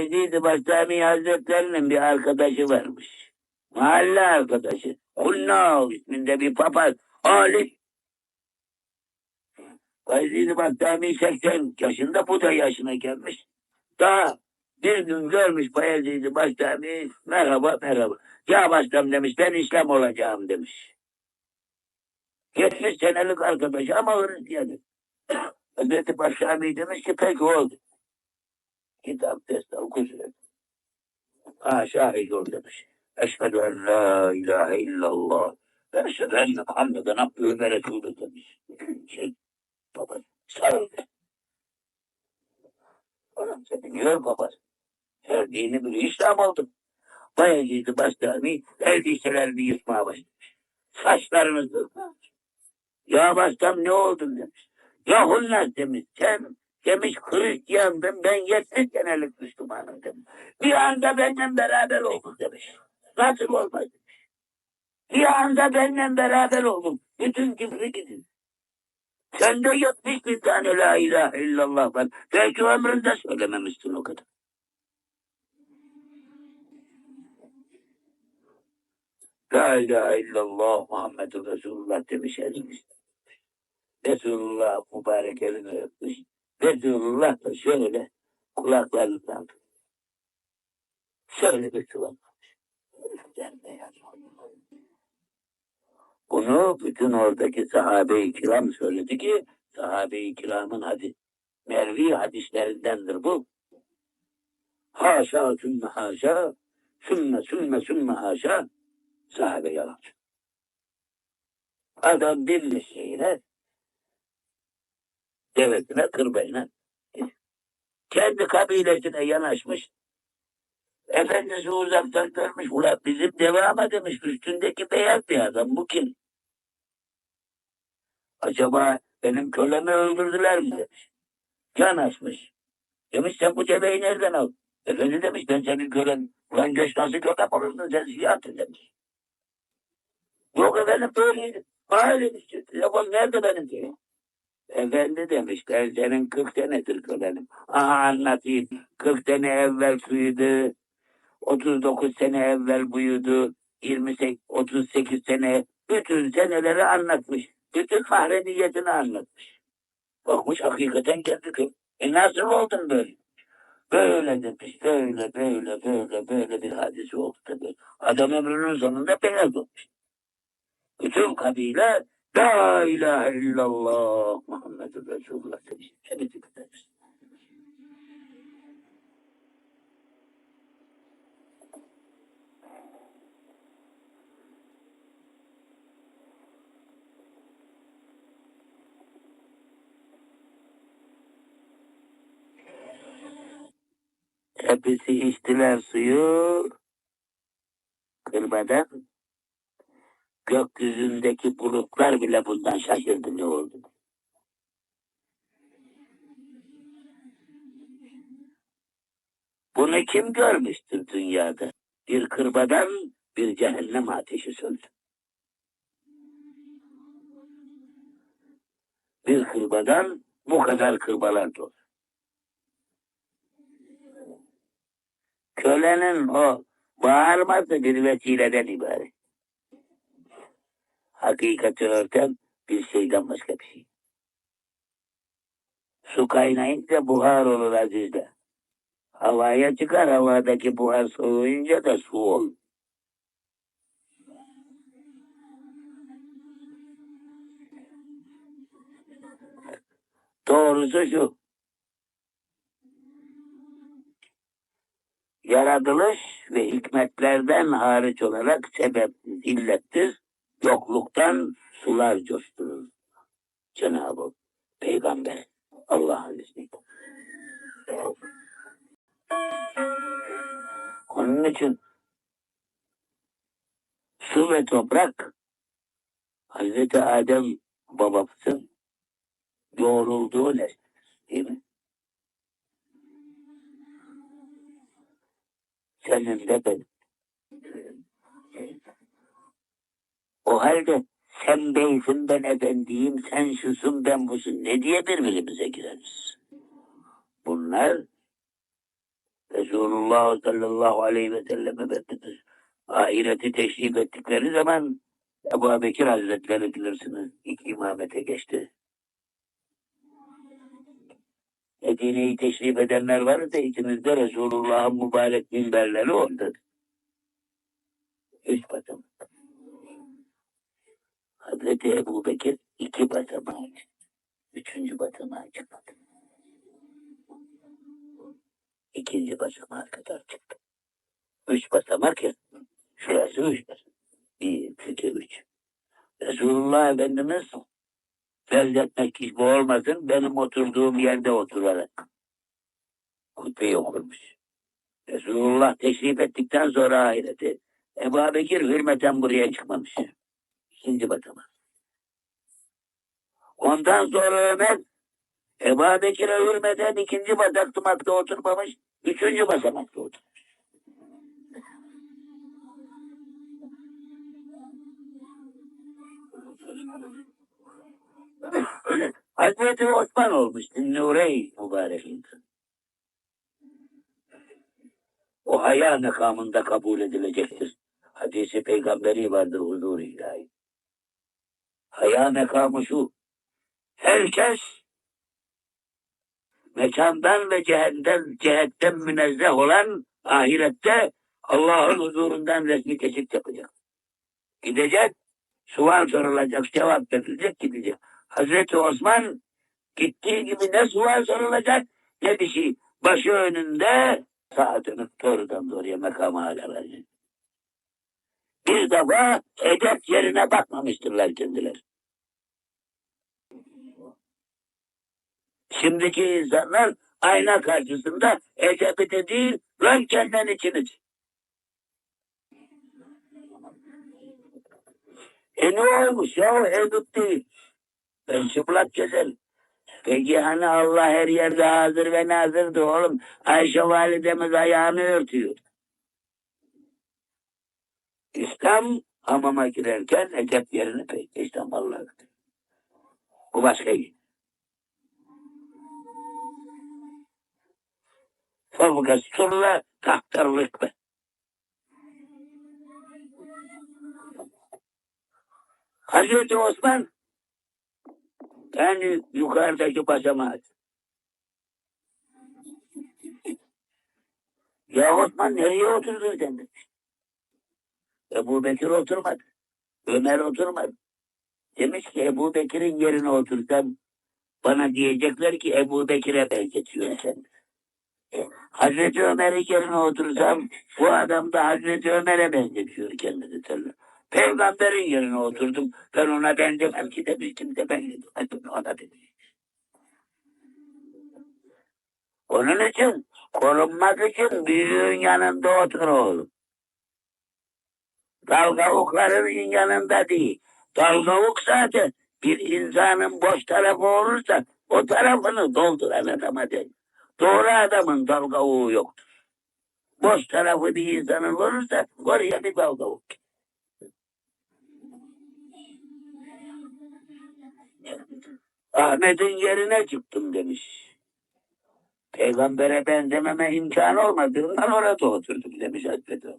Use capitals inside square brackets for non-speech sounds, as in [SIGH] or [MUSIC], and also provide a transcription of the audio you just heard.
Beyzid-i Bastami Hazretlerinin bir arkadaşı varmış. Mahalle arkadaşı. Kunnal isminde bir papaz. Ali. Beyzid-i Bastami 80 yaşında bu da yaşına gelmiş. Daha bir gün görmüş Bayezid-i Bastami merhaba merhaba. Ya Bastam demiş ben İslam olacağım demiş. 70 senelik arkadaş ama Hristiyanı. [CLEARS THROAT] Hazreti Bastami demiş ki peki oldu. Git abdest al kusur. Ha şahit ol demiş. Eşhedü en la ilahe illallah. Ve eşhedü enne Muhammeden abdühü ve resulü demiş. Şey, baba sarıldı. Oğlum sen dinliyor baba. Her dini bir İslam oldum. Bayezid'i Bastami elbiselerini yırtmaya başlamış. Saçlarını kırmış. Ya Bastam ne oldun demiş. Ya Hunnas demiş sen demiş Hristiyandım ben 70 senelik Müslümanım demiş. Bir anda benimle beraber oldun demiş. Nasıl olmaz. Bir anda benimle beraber oldum. Bütün küfrü gidin. Sende 70 bin tane la ilahe illallah var. Belki ömründe söylememişsin o kadar. La ilahe illallah Muhammedun Resulullah demiş elimizde. Resulullah mübarek elini öpmüş. Resulullah da şöyle kulaklarından şöyle bir sıvamamış. Bunu bütün oradaki sahabe-i kiram söyledi ki sahabe-i kiramın hadi Mervi hadislerindendir bu. Haşa sümme haşa sümme sümme sümme haşa sahabe yalancı. Adam bir şeyle devletine kırbayına kendi kabilesine yanaşmış. Efendisi uzaktan görmüş. Ulan bizim devama demiş. Üstündeki beyaz bir adam. Bu kim? Acaba benim kölemi öldürdüler mi demiş. Yanaşmış. Demiş sen bu deveyi nereden aldın? Efendi demiş ben senin kölen. Ulan göç nasıl köpek olursun sen siyahtın demiş. Yok efendim böyleydi. Hayır demiş. Telefon nerede benim diye. Efendi demiş ben senin 40 senedir kölenim. Aha anlatayım. 40 sene evvel suydu. 39 sene evvel buydu. 28, 38 sene bütün seneleri anlatmış. Bütün mahreniyetini anlatmış. Bakmış hakikaten kendi köy. E nasıl oldun böyle? Böyle demiş, böyle, böyle, böyle, böyle bir hadise oldu tabii. Adam ömrünün sonunda beyaz olmuş. Bütün kabile La ilahe illallah Muhammed Resulullah demiş. Hepsi demiş. Hepsi içtiler suyu kırmadan gökyüzündeki bulutlar bile bundan şaşırdı ne oldu. Bunu kim görmüştür dünyada? Bir kırbadan bir cehennem ateşi söndü. Bir kırbadan bu kadar kırbalar dolu. Kölenin o bağırması bir vesileden ibaret. Hakikati örten bir şeyden başka bir şey. Su kaynayınca buhar olur azizde. Havaya çıkar, havadaki buhar soğuyunca da su olur. Doğrusu şu. Yaratılış ve hikmetlerden hariç olarak sebep illettir. Yokluktan sular coşturur. Cenab-ı Peygamber Allah'ın izniyle. Onun için su ve toprak Hazreti Adem babamızın doğrulduğu nesnedir değil mi? Senin de benim. O halde sen beysin ben efendiyim, sen şusun ben busun. Ne diye birbirimize gireriz? Bunlar Resulullah sallallahu aleyhi ve sellem Efendimiz ahireti teşrif ettikleri zaman Ebu Bekir Hazretleri bilirsiniz ilk imamete geçti. Medine'yi teşrif edenler vardı içimizde Resulullah'ın mübarek minberleri orada. Üç basamak. Hazreti Ebu Bekir iki basamağa çıktı. Üçüncü basamağa çıkmadı. İkinci basamağa kadar çıktı. Üç basamak ya. Şurası üç basamak. Bir, iki, üç. Resulullah Efendimiz farz etmek gibi olmasın benim oturduğum yerde oturarak hutbeyi okurmuş. Resulullah teşrif ettikten sonra ahireti Ebu Bekir hürmeten buraya çıkmamış. İkinci basamak. Ondan sonra Ömer Ebu Bekir'e hürmeten ikinci basamakta oturmamış. Üçüncü basamakta oturmuş. Hazreti Osman olmuş. Nurey mübarek insan. O haya makamında kabul edilecektir. Hadisi peygamberi vardır huzur ilahi. Haya makamı şu. Herkes mekandan ve cihetten, cihetten münezzeh olan ahirette Allah'ın huzurundan resmi kesit yapacak. Gidecek, sual sorulacak, cevap verilecek, gidecek. Hazreti Osman gittiği gibi ne sual sorulacak ne bir şey. Başı önünde dönüp doğrudan doğruya makama alacak. Bir defa edep yerine bakmamıştırlar kendileri. Şimdiki insanlar ayna karşısında edebi de değil, röntgenden içiniz. E ne olmuş ya edip değil. Ben çıplak gezerim. Peki hani Allah her yerde hazır ve nazırdı oğlum. Ayşe validemiz ayağını örtüyor. İslam hamama girerken edep yerine pek İslam Allah'ı. Bu başka şey. Fabrika sorular tahtarlık be. Hazreti Osman yani yukarıdaki basamak. Ya Osman nereye oturdun sen demiş. Ebu Bekir oturmadı. Ömer oturmadı. Demiş ki Ebu Bekir'in yerine otursam bana diyecekler ki Ebu Bekir'e benzetiyor sen. Hazreti Ömer'in yerine otursam bu adam da Hazreti Ömer'e benzetiyor kendini derler. Peygamberin yerine oturdum. Ben ona benzemem ki de ben dedim. Ona demiş. Onun için korunmak için büyüğün yanında otur oğlum. Dalgavukların yanında değil. Dalgavuk zaten bir insanın boş tarafı olursa o tarafını dolduran adama değil. Doğru adamın dalgavuğu yoktur. Boş tarafı bir insanın olursa oraya bir dalgavuk. Ahmet'in yerine çıktım demiş. Peygambere benzememe imkan olmadığından orada oturdum demiş Hazreti.